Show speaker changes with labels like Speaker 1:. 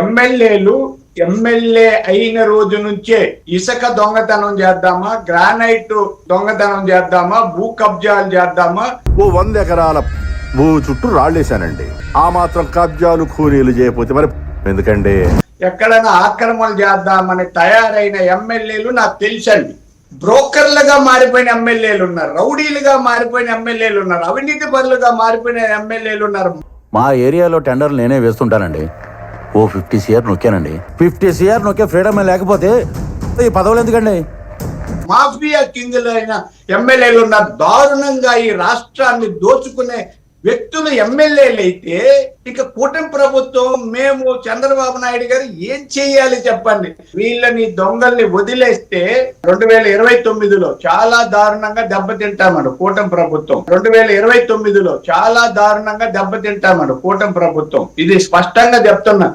Speaker 1: ఎమ్మెల్యేలు ఎమ్మెల్యే అయిన రోజు నుంచే ఇసుక దొంగతనం చేద్దామా గ్రానైట్ దొంగతనం చేద్దామా భూ కబ్జాలు చేద్దామా?
Speaker 2: ఓ వంద ఎకరాల భూ చుట్టూ రాళ్ళేశానండి. ఆ మాత్రం కబ్జాలు ఖూనీలు చేయకపోతే మరి ఎందుకండి?
Speaker 1: ఎక్కడైనా ఆక్రమణలు చేద్దామని తయారైన ఎమ్మెల్యేలు నాకు తెలుసండి. బ్రోకర్లుగా మారిపోయిన ఎమ్మెల్యేలు ఉన్నారు రౌడీలుగా మారిపోయిన ఎమ్మెల్యేలు ఉన్నారు అవినీతి పరులుగా మారిపోయిన ఎమ్మెల్యేలు ఉన్నారు.
Speaker 3: మా ఏరియాలో టెండర్ నేనే వేస్తుంటానండి. ఓ ఫిఫ్టీ సిఆర్ నొక్కానండి. ఫిఫ్టీ సిఆర్ నొక్కే ఫ్రీడమ్ లేకపోతే? ఈ పదవులు ఎందుకండి?
Speaker 1: మాఫియా కింగులు అయిన ఎమ్మెల్యేలు ఉన్నారు దారుణంగా ఈ రాష్ట్రాన్ని దోచుకునే వ్యక్తులు ఎమ్మెల్యేలు అయితే ఇక కూటమి ప్రభుత్వం మేము చంద్రబాబు నాయుడు గారు ఏం చేయాలి చెప్పండి. వీళ్ళని దొంగల్ని వదిలేస్తే రెండు వేల ఇరవై తొమ్మిదిలో చాలా దారుణంగా దెబ్బతింటామను కూటమి ప్రభుత్వం. రెండు వేల ఇరవై తొమ్మిదిలో చాలా దారుణంగా దెబ్బతింటామను కూటమి ప్రభుత్వం. ఇది స్పష్టంగా చెప్తున్నా.